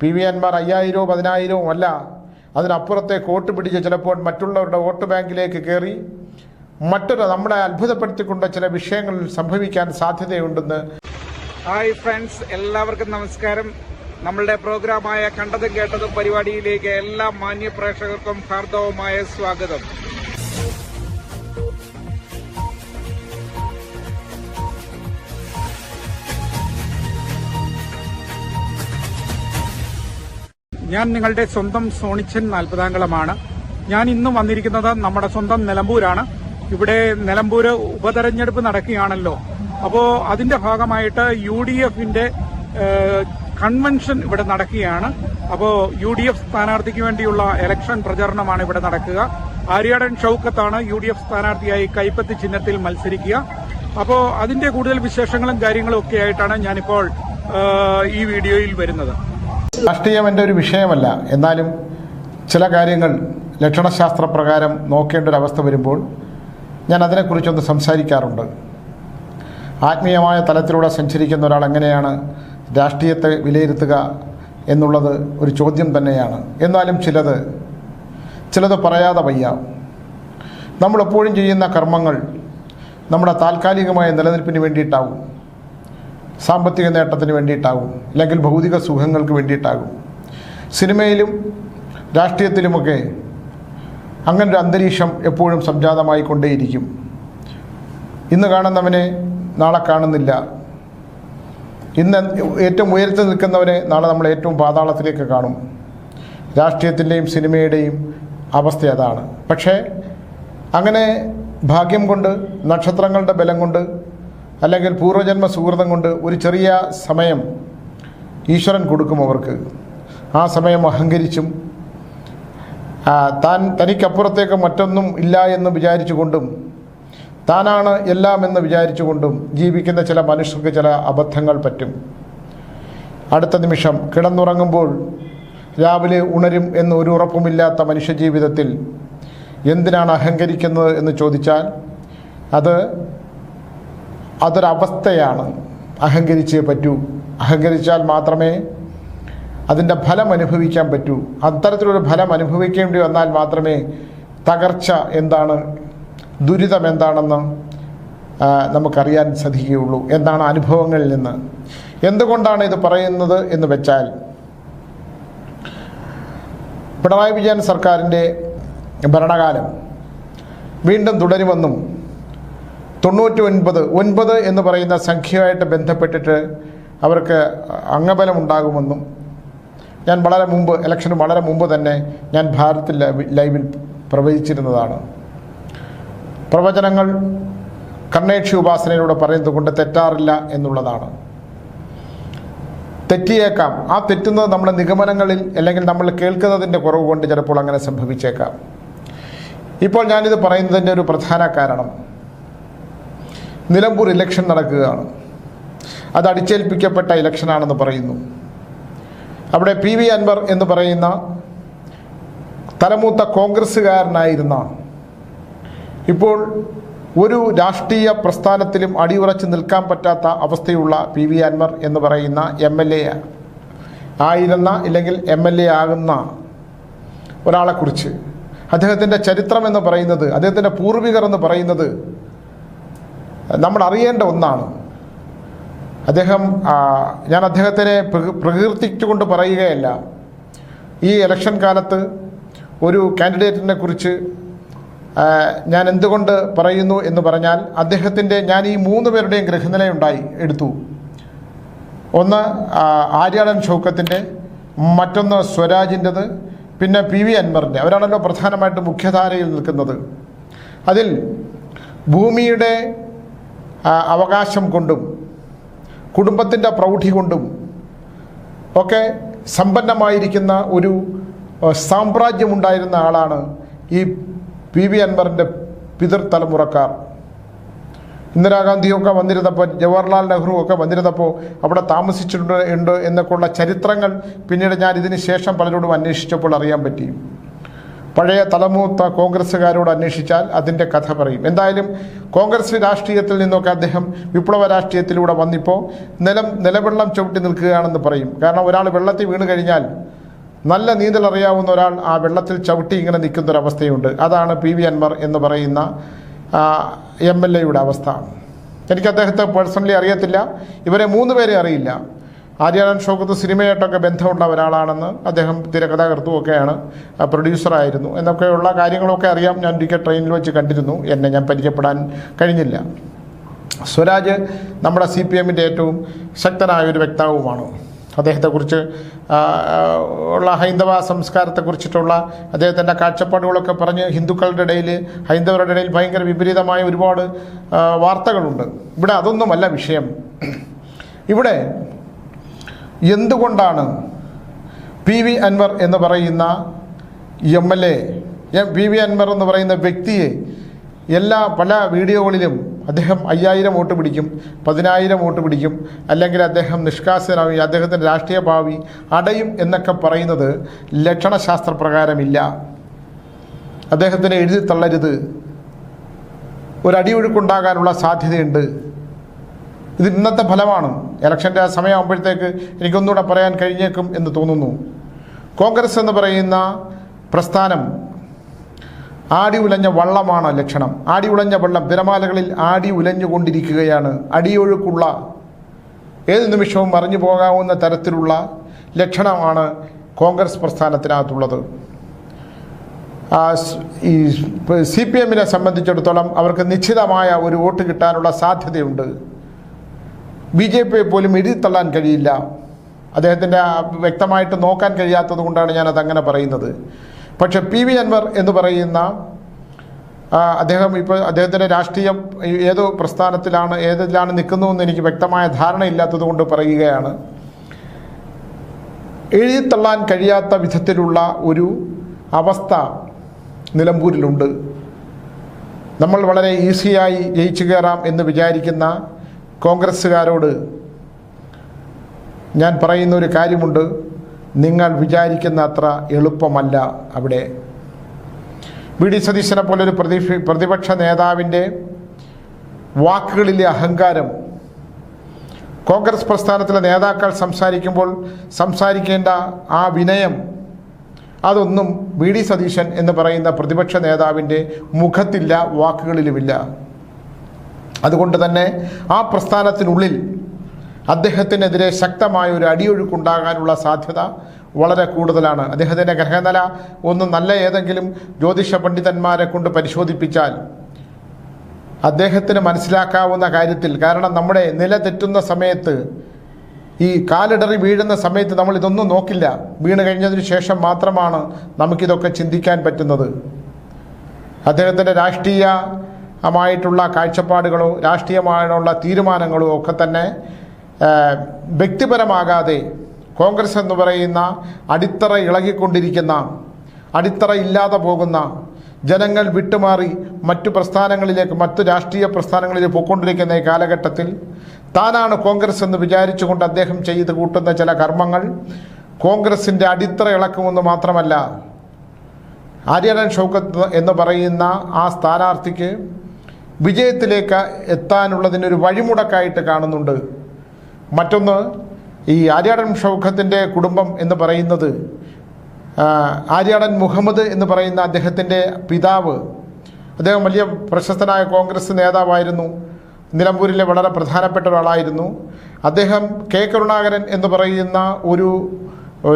P V എൻമാർ അയ്യായിരവും പതിനായിരവും അല്ല. അതിനപ്പുറത്തെ coat പിടിച്ച് ചിലപ്പോൾ മറ്റുള്ളവരുടെ വോട്ട് ബാങ്കിലേക്ക് കയറി മറ്റൊരു നമ്മളെ അത്ഭുതപ്പെടുത്തിക്കൊണ്ട് ചില വിഷയങ്ങൾ സംഭവിക്കാൻ സാധ്യതയുണ്ടെന്ന്. ഹായ് ഫ്രണ്ട്സ് എല്ലാവർക്കും നമസ്കാരം. നമ്മളുടെ പ്രോഗ്രാമായ കണ്ടതും കേട്ടതും പരിപാടിയിലേക്ക് എല്ലാ മാന്യ പ്രേക്ഷകർക്കും ഹാർദവമായ സ്വാഗതം. ഞാൻ നിങ്ങളുടെ സ്വന്തം സോണിച്ചൻ നാൽപ്പതാംകളമാണ് ഞാൻ ഇന്ന് വന്നിരിക്കുന്നത് നമ്മുടെ സ്വന്തം നിലമ്പൂരാണ്. ഇവിടെ നിലമ്പൂര് ഉപതെരഞ്ഞെടുപ്പ് നടക്കുകയാണല്ലോ. അപ്പോ അതിന്റെ ഭാഗമായിട്ട് യു ഡി എഫിന്റെ കൺവെൻഷൻ ഇവിടെ നടക്കുകയാണ്. അപ്പോ യു ഡി എഫ് സ്ഥാനാർത്ഥിക്ക് വേണ്ടിയുള്ള ഇലക്ഷൻ പ്രചരണമാണ് ഇവിടെ നടക്കുക. ആര്യാടൻ ഷൌക്കത്താണ് യു ഡി എഫ് സ്ഥാനാർത്ഥിയായി കൈപ്പത്തി ചിഹ്നത്തിൽ മത്സരിക്കുക. അപ്പോ അതിന്റെ കൂടുതൽ വിശേഷങ്ങളും കാര്യങ്ങളും ഒക്കെ ആയിട്ടാണ് ഞാനിപ്പോൾ ഈ വീഡിയോയിൽ വരുന്നത്. രാഷ്ട്രീയം എന്റെ ഒരു വിഷയമല്ല. എന്നാലും ചില കാര്യങ്ങൾ ലക്ഷണശാസ്ത്ര പ്രകാരം നോക്കേണ്ട ഒരു അവസ്ഥ വരുമ്പോൾ ഞാൻ അതിനെക്കുറിച്ചൊന്ന് സംസാരിക്കാറുണ്ട്. ആത്മീയമായ തലത്തിലൂടെ സഞ്ചരിക്കുന്ന ഒരാൾ എങ്ങനെയാണ് രാഷ്ട്രീയത്തെ വിലയിരുത്തുക എന്നുള്ളത് ഒരു ചോദ്യം തന്നെയാണ്. എന്നാലും ചിലത് ചിലത് പറയാതെ വയ്യ. നമ്മളെപ്പോഴും ചെയ്യുന്ന കർമ്മങ്ങൾ നമ്മുടെ താൽക്കാലികമായ നിലനിൽപ്പിന് വേണ്ടിയിട്ടാവും. സാമ്പത്തിക നേട്ടത്തിന് വേണ്ടിയിട്ടാകും അല്ലെങ്കിൽ ഭൗതിക സുഖങ്ങൾക്ക് വേണ്ടിയിട്ടാകും. സിനിമയിലും രാഷ്ട്രീയത്തിലുമൊക്കെ അങ്ങനൊരു അന്തരീക്ഷം എപ്പോഴും സംജാതമായി കൊണ്ടേയിരിക്കും ഇന്ന് കാണുന്നവനെ നാളെ കാണുന്നില്ല. ഇന്ന് ഏറ്റവും ഉയരത്തിൽ നിൽക്കുന്നവനെ നാളെ നമ്മൾ ഏറ്റവും പാതാളത്തിലേക്ക് കാണും. രാഷ്ട്രീയത്തിന്റെയും സിനിമയുടെയും അവസ്ഥ അതാണ്. പക്ഷേ അങ്ങനെ ഭാഗ്യം കൊണ്ട് നക്ഷത്രങ്ങളുടെ ബലം കൊണ്ട് അല്ലെങ്കിൽ പൂർവജന്മ സുഹൃതം കൊണ്ട് ഒരു ചെറിയ സമയം ഈശ്വരൻ കൊടുക്കും അവർക്ക്. ആ സമയം അഹങ്കരിച്ചും താൻ തനിക്കപ്പുറത്തേക്ക് മറ്റൊന്നും ഇല്ല എന്ന് വിചാരിച്ചുകൊണ്ടും താനാണ് എല്ലാം എന്ന് വിചാരിച്ചുകൊണ്ടും ജീവിക്കുന്ന ചില മനുഷ്യർക്ക് ചില അബദ്ധങ്ങൾ പറ്റും. അടുത്ത നിമിഷം കിടന്നുറങ്ങുമ്പോൾ രാവിലെ ഉണരും എന്ന് ഒരു ഉറപ്പുമില്ലാത്ത മനുഷ്യജീവിതത്തിൽ എന്തിനാണ് അഹങ്കരിക്കുന്നത് എന്ന് ചോദിച്ചാൽ അത് അതൊരവസ്ഥയാണ്. അഹങ്കരിച്ചേ പറ്റൂ. അഹങ്കരിച്ചാൽ മാത്രമേ അതിന്റെ ഫലം അനുഭവിക്കാൻ പറ്റൂ. അത്തരത്തിലൊരു ഫലം അനുഭവിക്കേണ്ടി വന്നാൽ മാത്രമേ തകർച്ച എന്താണ് ദുരിതം എന്താണെന്ന് നമുക്കറിയാൻ സാധിക്കുകയുള്ളൂ. എന്താണ് അനുഭവങ്ങളിൽ നിന്ന്? എന്തുകൊണ്ടാണ് ഇത് പറയുന്നത് എന്ന് വെച്ചാൽ പിണറായി വിജയൻ സർക്കാരിന്റെ ഭരണകാലം വീണ്ടും തുടരുമെന്നും തൊണ്ണൂറ്റി ഒൻപത് ഒൻപത് എന്ന് പറയുന്ന സംഖ്യയുമായിട്ട് ബന്ധപ്പെട്ടിട്ട് അവർക്ക് അംഗബലം ഉണ്ടാകുമെന്നും ഞാൻ വളരെ മുമ്പ് ഇലക്ഷന് വളരെ മുമ്പ് തന്നെ ഞാൻ ഭാരത് ലൈവിൽ പ്രവചിച്ചിരുന്നതാണ്. പ്രവചനങ്ങൾ കർണേക്ഷി ഉപാസനയിലൂടെ പറയുന്നത് കൊണ്ട് തെറ്റാറില്ല എന്നുള്ളതാണ്. തെറ്റിയേക്കാം. ആ തെറ്റുന്നത് നമ്മുടെ നിഗമനങ്ങളിൽ അല്ലെങ്കിൽ നമ്മൾ കേൾക്കുന്നതിന്റെ കുറവ് കൊണ്ട് ചിലപ്പോൾ അങ്ങനെ സംഭവിച്ചേക്കാം. ഇപ്പോൾ ഞാനിത് പറയുന്നതിന്റെ ഒരു പ്രധാന കാരണം. നിലമ്പൂർ ഇലക്ഷൻ നടക്കുകയാണ്. അത് അടിച്ചേൽപ്പിക്കപ്പെട്ട ഇലക്ഷനാണെന്ന് പറയുന്നു. അവിടെ പി വി അൻവർ എന്ന് പറയുന്ന തലമൂത്ത കോൺഗ്രസ്സുകാരനായിരുന്ന ഇപ്പോൾ ഒരു രാഷ്ട്രീയ പ്രസ്ഥാനത്തിലും അടിയുറച്ച് നിൽക്കാൻ പറ്റാത്ത അവസ്ഥയുള്ള പി വി അൻവർ എന്ന് പറയുന്ന എം എൽ എ ആയിരുന്ന ഇല്ലെങ്കിൽ എം എൽ എ ആകുന്ന ഒരാളെക്കുറിച്ച്. അദ്ദേഹത്തിന്റെ ചരിത്രം എന്ന് പറയുന്നത് അദ്ദേഹത്തിന്റെ പൂർവികർ എന്ന് പറയുന്നത് നമ്മൾ അറിയേണ്ട ഒന്നാണ്. അദ്ദേഹം ഞാൻ അദ്ദേഹത്തിനെ പ്രകീ- പ്രകീർത്തിച്ചുകൊണ്ട് പറയുകയല്ല. ഈ ഇലക്ഷൻ കാലത്ത് ഒരു കാൻഡിഡേറ്റിനെ കുറിച്ച് ഞാൻ എന്തുകൊണ്ട് പറയുന്നു എന്ന് പറഞ്ഞാൽ അദ്ദേഹത്തിന്റെ ഞാൻ ഈ മൂന്ന് പേരുടെയും ഗ്രഹനിലയുണ്ടായി എടുത്തു. ഒന്ന് ആര്യാടൻ ഷൗക്കത്തിന്റെ മറ്റൊന്ന് സ്വരാജിന്റെത് പിന്നെ പി വി അൻവറിന്റെ. അവരാണല്ലോ പ്രധാനമായിട്ട് മുഖ്യധാരയിൽ നിൽക്കുന്നത്. അതിൽ ഭൂമിയുടെ അവകാശം കൊണ്ടും കുടുംബത്തിന്റെ പ്രൗഢി കൊണ്ടും ഒക്കെ സമ്പന്നമായിരിക്കുന്ന ഒരു സാമ്രാജ്യമുണ്ടായിരുന്ന ആളാണ് ഈ പി വി അൻവറിന്റെ പിതൃതലമുറക്കാർ. ഇന്ദിരാഗാന്ധിയൊക്കെ വന്നിരുന്നപ്പോൾ ജവഹർലാൽ നെഹ്റു ഒക്കെ വന്നിരുന്നപ്പോൾ അവിടെ താമസിച്ചിട്ടുണ്ട് ഉണ്ട് എന്നൊക്കെയുള്ള ചരിത്രങ്ങൾ പിന്നീട് ഞാൻ ഇതിന് ശേഷം പലരോടും അന്വേഷിച്ചപ്പോൾ അറിയാൻ പറ്റി. പഴയ തലമൂത്ത കോൺഗ്രസ്സുകാരോട് അന്വേഷിച്ചാൽ അതിന്റെ കഥ പറയും. എന്തായാലും കോൺഗ്രസ് രാഷ്ട്രീയത്തിൽ നിന്നൊക്കെ അദ്ദേഹം വിപ്ലവ രാഷ്ട്രീയത്തിലൂടെ വന്നിപ്പോൾ നിലം നിലവെള്ളം ചവിട്ടി നിൽക്കുകയാണെന്ന് പറയും. കാരണം ഒരാൾ വെള്ളത്തിൽ വീണ് കഴിഞ്ഞാൽ നല്ല നീന്തൽ അറിയാവുന്ന ഒരാൾ ആ വെള്ളത്തിൽ ചവിട്ടി ഇങ്ങനെ നിൽക്കുന്ന ഒരു അവസ്ഥയുണ്ട് അതാണ് പി വി അൻവർ എന്ന് പറയുന്ന എം എൽ എയുടെ അവസ്ഥ. എനിക്ക് അദ്ദേഹത്തെ പേഴ്സണലി അറിയത്തില്ല. ഇവരെ മൂന്ന് പേരെ അറിയില്ല. ആര്യാനന്ദ് ഷൗക്കത്ത് സിനിമയായിട്ടൊക്കെ ബന്ധമുള്ള ഒരാളാണെന്ന് അദ്ദേഹം തിരക്കഥാകൃത്തുമൊക്കെയാണ് പ്രൊഡ്യൂസറായിരുന്നു. എന്നൊക്കെയുള്ള കാര്യങ്ങളൊക്കെ അറിയാം. ഞാൻ ഒരിക്കൽ ട്രെയിനിൽ വെച്ച് കണ്ടിരുന്നു. എന്നെ ഞാൻ പരിചയപ്പെടാൻ കഴിഞ്ഞില്ല. സ്വരാജ് നമ്മുടെ സി പി എമ്മിന്റെ ഏറ്റവും ശക്തനായ ഒരു വ്യക്താവുമാണ്. അദ്ദേഹത്തെക്കുറിച്ച് ഉള്ള ഹൈന്ദവ സംസ്കാരത്തെക്കുറിച്ചിട്ടുള്ള അദ്ദേഹത്തിന്റെ കാഴ്ചപ്പാടുകളൊക്കെ പറഞ്ഞ് ഹിന്ദുക്കളുടെ ഇടയിൽ ഹൈന്ദവരുടെ ഇടയിൽ ഭയങ്കര വിപരീതമായ ഒരുപാട് വാർത്തകളുണ്ട്. ഇവിടെ അതൊന്നുമല്ല വിഷയം. ഇവിടെ എന്തുകൊണ്ടാണ് പി വി അൻവർ എന്ന് പറയുന്ന M L A P V Anvar എന്ന് പറയുന്ന വ്യക്തിയെ എല്ലാ പല വീഡിയോകളിലും അദ്ദേഹം അയ്യായിരം വോട്ട് പിടിക്കും പതിനായിരം വോട്ട് പിടിക്കും. അല്ലെങ്കിൽ അദ്ദേഹം നിഷ്കാസനായി അദ്ദേഹത്തിന്റെ രാഷ്ട്രീയ ഭാവി അടയും എന്നൊക്കെ പറയുന്നത് ലക്ഷണശാസ്ത്രപ്രകാരമില്ല. അദ്ദേഹത്തിന് എഴുതി തള്ളരുത്. ഒരടിയൊഴുക്കുണ്ടാകാനുള്ള സാധ്യതയുണ്ട്. ഇത് ഇന്നത്തെ ഫലമാണ്. ഇലക്ഷന്റെ സമയമാകുമ്പോഴത്തേക്ക് എനിക്കൊന്നുകൂടെ പറയാൻ കഴിഞ്ഞേക്കും എന്ന് തോന്നുന്നു. കോൺഗ്രസ് എന്ന് പറയുന്ന പ്രസ്ഥാനം ആടി ഉലഞ്ഞ വള്ളമാണ് ലക്ഷണം. ആടി ഉലഞ്ഞ വെള്ളം തിരമാലകളിൽ ആടി ഉലഞ്ഞുകൊണ്ടിരിക്കുകയാണ്. അടിയൊഴുക്കുള്ള ഏത് നിമിഷവും മറിഞ്ഞു പോകാവുന്ന തരത്തിലുള്ള ലക്ഷണമാണ് കോൺഗ്രസ് പ്രസ്ഥാനത്തിനകത്തുള്ളത്. ഈ സി പി എമ്മിനെ സംബന്ധിച്ചിടത്തോളം അവർക്ക് നിശ്ചിതമായ ഒരു വോട്ട് കിട്ടാനുള്ള സാധ്യതയുണ്ട്. ബി ജെ പിയെ പോലും എഴുതിത്തള്ളാൻ കഴിയില്ല. അദ്ദേഹത്തിന്റെ വ്യക്തമായിട്ട് നോക്കാൻ കഴിയാത്തത് കൊണ്ടാണ് ഞാനത് അങ്ങനെ പറയുന്നത്. പക്ഷെ പി വി അൻവർ എന്ന് പറയുന്ന അദ്ദേഹം ഇപ്പോൾ അദ്ദേഹത്തിന്റെ രാഷ്ട്രീയം ഏത് പ്രസ്ഥാനത്തിലാണ് ഏതിലാണ് നിൽക്കുന്നതെന്ന് എനിക്ക് വ്യക്തമായ ധാരണയില്ലാത്തത് കൊണ്ട് പറയുകയാണ്. എഴുതിത്തള്ളാൻ കഴിയാത്ത വിധത്തിലുള്ള ഒരു അവസ്ഥ നിലമ്പൂരിലുണ്ട്. നമ്മൾ വളരെ ഈസിയായി ജയിച്ചു കയറാം എന്ന് വിചാരിക്കുന്ന കോൺഗ്രസ്സുകാരോട് ഞാൻ പറയുന്ന ഒരു കാര്യമുണ്ട്. നിങ്ങൾ വിചാരിക്കുന്ന അത്ര എളുപ്പമല്ല അവിടെ. വി. ഡി. സതീശനെ പോലൊരു പ്രതി പ്രതിപക്ഷ നേതാവിന്റെ വാക്കുകളിലെ അഹങ്കാരം. കോൺഗ്രസ് പ്രസ്ഥാനത്തിലെ നേതാക്കൾ സംസാരിക്കുമ്പോൾ സംസാരിക്കേണ്ട ആ വിനയം അതൊന്നും വി. ഡി. സതീശൻ എന്ന് പറയുന്ന പ്രതിപക്ഷ നേതാവിന്റെ മുഖത്തില്ല വാക്കുകളിലുമില്ല. അതുകൊണ്ട് തന്നെ ആ പ്രസ്ഥാനത്തിനുള്ളിൽ അദ്ദേഹത്തിനെതിരെ ശക്തമായ ഒരു അടിയൊഴുക്കുണ്ടാകാനുള്ള സാധ്യത വളരെ കൂടുതലാണ്. അദ്ദേഹത്തിന്റെ ഗ്രഹനില ഒന്ന് നല്ല ഏതെങ്കിലും ജ്യോതിഷ പണ്ഡിതന്മാരെ കൊണ്ട് പരിശോധിപ്പിച്ചാൽ അദ്ദേഹത്തിന് മനസ്സിലാക്കാവുന്ന കാര്യത്തിൽ കാരണം നമ്മുടെ നില തെറ്റുന്ന സമയത്ത് ഈ കാലിടറി വീഴുന്ന സമയത്ത് നമ്മൾ ഇതൊന്നും നോക്കില്ല. വീണ് കഴിഞ്ഞതിന് ശേഷം മാത്രമാണ് നമുക്കിതൊക്കെ ചിന്തിക്കാൻ പറ്റുന്നത്. അദ്ദേഹത്തിന്റെ രാഷ്ട്രീയമായിട്ടുള്ള കാഴ്ചപ്പാടുകളോ രാഷ്ട്രീയമായുള്ള തീരുമാനങ്ങളോ ഒക്കെ തന്നെ വ്യക്തിപരമാകാതെ കോൺഗ്രസ് എന്ന് പറയുന്ന അടിത്തറ ഇളകിക്കൊണ്ടിരിക്കുന്ന അടിത്തറ ഇല്ലാതെ പോകുന്ന ജനങ്ങൾ വിട്ടുമാറി മറ്റു പ്രസ്ഥാനങ്ങളിലേക്ക് മറ്റു രാഷ്ട്രീയ പ്രസ്ഥാനങ്ങളിലേക്ക് പോയിക്കൊണ്ടിരിക്കുന്ന ഈ കാലഘട്ടത്തിൽ താനാണ് കോൺഗ്രസ് എന്ന് വിചാരിച്ചുകൊണ്ട് അദ്ദേഹം ചെയ്ത് കൂട്ടുന്ന ചില കർമ്മങ്ങൾ കോൺഗ്രസിന്റെ അടിത്തറ ഇളക്കുമെന്ന് മാത്രമല്ല ആര്യനൻ ഷൗക്കത്ത് എന്ന് പറയുന്ന ആ സ്ഥാനാർത്ഥിക്ക് വിജയത്തിലേക്ക് എത്താനുള്ളതിനൊരു വഴിമുടക്കായിട്ട് കാണുന്നുണ്ട്. മറ്റൊന്ന് ഈ ആര്യാടൻ ഷൗഖത്തിന്റെ കുടുംബം എന്ന് പറയുന്നത് ആര്യാടൻ മുഹമ്മദ് എന്ന് പറയുന്ന അദ്ദേഹത്തിന്റെ പിതാവ്. അദ്ദേഹം വലിയ പ്രശസ്തനായ കോൺഗ്രസ് നേതാവായിരുന്നു. നിലമ്പൂരിലെ വളരെ പ്രധാനപ്പെട്ട ഒരാളായിരുന്നു. അദ്ദേഹം കെ കരുണാകരൻ എന്ന് പറയുന്ന ഒരു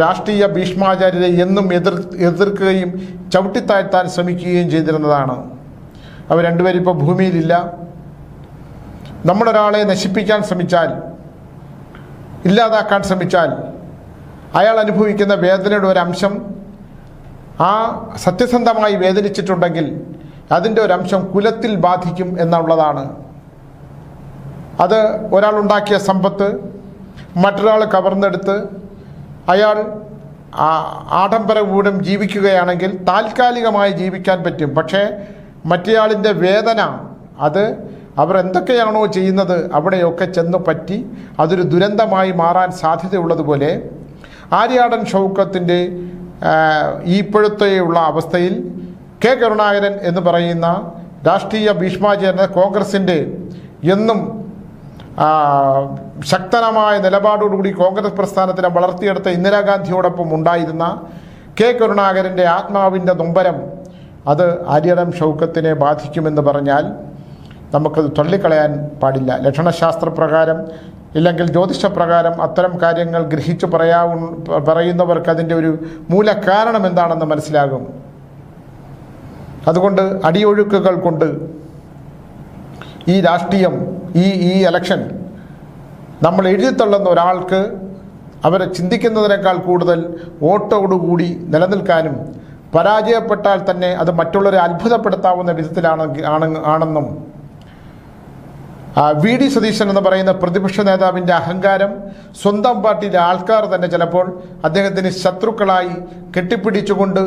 രാഷ്ട്രീയ ഭീഷ്മാചാര്യരെ എന്നും എതിർ എതിർക്കുകയും ചവിട്ടിത്താഴ്ത്താൻ ശ്രമിക്കുകയും ചെയ്തിരുന്നതാണ്. അവർ രണ്ടുപേരും ഇപ്പോൾ ഭൂമിയിലില്ല. നമ്മളൊരാളെ നശിപ്പിക്കാൻ ശ്രമിച്ചാൽ ഇല്ലാതാക്കാൻ ശ്രമിച്ചാൽ അയാൾ അനുഭവിക്കുന്ന വേദനയുടെ ഒരു അംശം ആ സത്യസന്ധമായി വേദനിച്ചിട്ടുണ്ടെങ്കിൽ അതിന്റെ ഒരംശം കുലത്തിൽ ബാധിക്കും എന്നുള്ളതാണ്. അത് ഒരാളുണ്ടാക്കിയ സമ്പത്ത് മറ്റൊരാൾ കവർന്നെടുത്ത് അയാൾ ആ- കൂടും ജീവിക്കുകയാണെങ്കിൽ താൽക്കാലികമായി ജീവിക്കാൻ പറ്റും. പക്ഷേ മറ്റേയാളിന്റെ വേദന അത് അവർ എന്തൊക്കെയാണോ ചെയ്യുന്നത് അവിടെയൊക്കെ ചെന്ന് പറ്റി അതൊരു ദുരന്തമായി മാറാൻ സാധ്യതയുള്ളതുപോലെ ആര്യാടൻ ഷൗക്കത്തിന്റെ ഈപ്പോഴത്തെയുള്ള അവസ്ഥയിൽ കെ കരുണാകരൻ എന്ന് പറയുന്ന രാഷ്ട്രീയ ഭീഷ്മാചാര്യ കോൺഗ്രസിന്റെ എന്നും ശക്തനമായ നിലപാടോടുകൂടി കോൺഗ്രസ് പ്രസ്ഥാനത്തിനെ വളർത്തിയെടുത്ത ഇന്ദിരാഗാന്ധിയോടൊപ്പം ഉണ്ടായിരുന്ന കെ കരുണാകരന്റെ ആത്മാവിന്റെ നൊമ്പരം അത് ആര്യടം ഷൗക്കത്തിനെ ബാധിക്കുമെന്ന് പറഞ്ഞാൽ നമുക്കത് തള്ളിക്കളയാൻ പാടില്ല. ലക്ഷണശാസ്ത്രപ്രകാരം ഇല്ലെങ്കിൽ ജ്യോതിഷപ്രകാരം അത്തരം കാര്യങ്ങൾ ഗ്രഹിച്ചു പറയാവു പറയുന്നവർക്ക് അതിന്റെ ഒരു മൂലകാരണം എന്താണെന്ന് മനസ്സിലാകും. അതുകൊണ്ട് അടിയൊഴുക്കുകൾ കൊണ്ട് ഈ രാഷ്ട്രീയം ഈ ഈ എലക്ഷൻ നമ്മൾ എഴുതിത്തള്ളുന്ന ഒരാൾക്ക് അവരെ ചിന്തിക്കുന്നതിനേക്കാൾ കൂടുതൽ വോട്ടോടുകൂടി നിലനിൽക്കാനും പരാജയപ്പെട്ടാൽ തന്നെ അത് മറ്റുള്ളവരെ അത്ഭുതപ്പെടുത്താവുന്ന വിധത്തിലാണ് ആണെന്നും വി ഡി സതീശൻ എന്ന് പറയുന്ന പ്രതിപക്ഷ നേതാവിന്റെ അഹങ്കാരം സ്വന്തം പാർട്ടിയിലെ ആൾക്കാർ തന്നെ ചിലപ്പോൾ അദ്ദേഹത്തിന് ശത്രുക്കളായി കെട്ടിപ്പിടിച്ചുകൊണ്ട്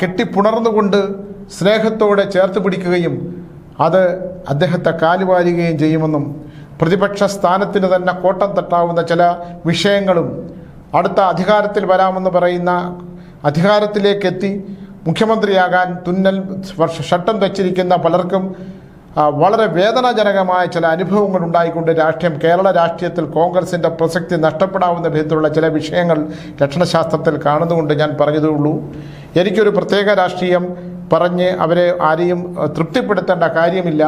കെട്ടിപ്പുണർന്നുകൊണ്ട് സ്നേഹത്തോടെ ചേർത്ത് പിടിക്കുകയും അത് അദ്ദേഹത്തെ കാലുവാരുകയും ചെയ്യുമെന്നും പ്രതിപക്ഷ സ്ഥാനത്തിന് തന്നെ കോട്ടം തട്ടാവുന്ന ചില വിഷയങ്ങളും അടുത്ത അധികാരത്തിൽ വരാമെന്ന് പറയുന്ന അധികാരത്തിലേക്കെത്തി മുഖ്യമന്ത്രിയാകാൻ തുന്നൽ ഷട്ടം വെച്ചിരിക്കുന്ന പലർക്കും വളരെ വേദനാജനകമായ ചില അനുഭവങ്ങൾ ഉണ്ടായിക്കൊണ്ട് രാഷ്ട്രീയം കേരള രാഷ്ട്രീയത്തിൽ കോൺഗ്രസിന്റെ പ്രസക്തി നഷ്ടപ്പെടാവുന്ന വിധത്തിലുള്ള ചില വിഷയങ്ങൾ രക്ഷണശാസ്ത്രത്തിൽ കാണുന്നുകൊണ്ട് ഞാൻ പറഞ്ഞതേ ഉള്ളൂ എനിക്കൊരു പ്രത്യേക രാഷ്ട്രീയം പറഞ്ഞ് അവരെ ആരെയും തൃപ്തിപ്പെടുത്തേണ്ട കാര്യമില്ല.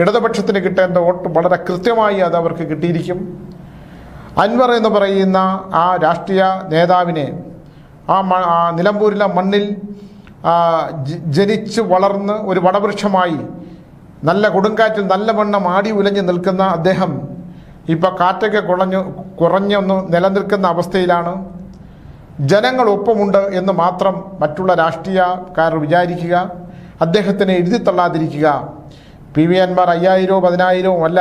ഇടതുപക്ഷത്തിന് കിട്ടേണ്ട വോട്ട് വളരെ കൃത്യമായി അത് അവർക്ക് കിട്ടിയിരിക്കും. അൻവർ എന്ന് പറയുന്ന ആ രാഷ്ട്രീയ നേതാവിനെ ആ മ നിലമ്പൂരിലെ മണ്ണിൽ ജനിച്ച് വളർന്ന് ഒരു വടവൃക്ഷമായി നല്ല കൊടുങ്കാറ്റിൽ നല്ല വണ്ണം ആടി ഉലഞ്ഞു നിൽക്കുന്ന അദ്ദേഹം ഇപ്പോൾ കാറ്റൊക്കെ കുളഞ്ഞു കുറഞ്ഞൊന്ന് നിലനിൽക്കുന്ന അവസ്ഥയിലാണ്. ജനങ്ങൾ ഒപ്പമുണ്ട് എന്ന് മാത്രം മറ്റുള്ള രാഷ്ട്രീയക്കാർ വിചാരിക്കുക അദ്ദേഹത്തിനെ എഴുതിത്തള്ളാതിരിക്കുക പി വി എൻമാർ അയ്യായിരവും പതിനായിരവും അല്ല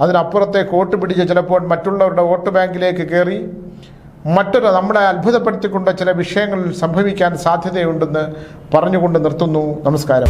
അതിനപ്പുറത്തേക്ക് വോട്ട് പിടിച്ച് ചിലപ്പോൾ മറ്റുള്ളവരുടെ വോട്ട് ബാങ്കിലേക്ക് കയറി മറ്റൊരു നമ്മളെ അത്ഭുതപ്പെടുത്തിക്കൊണ്ട് ചില വിഷയങ്ങൾ സംഭവിക്കാൻ സാധ്യതയുണ്ടെന്ന് പറഞ്ഞുകൊണ്ട് നിർത്തുന്നു. നമസ്കാരം.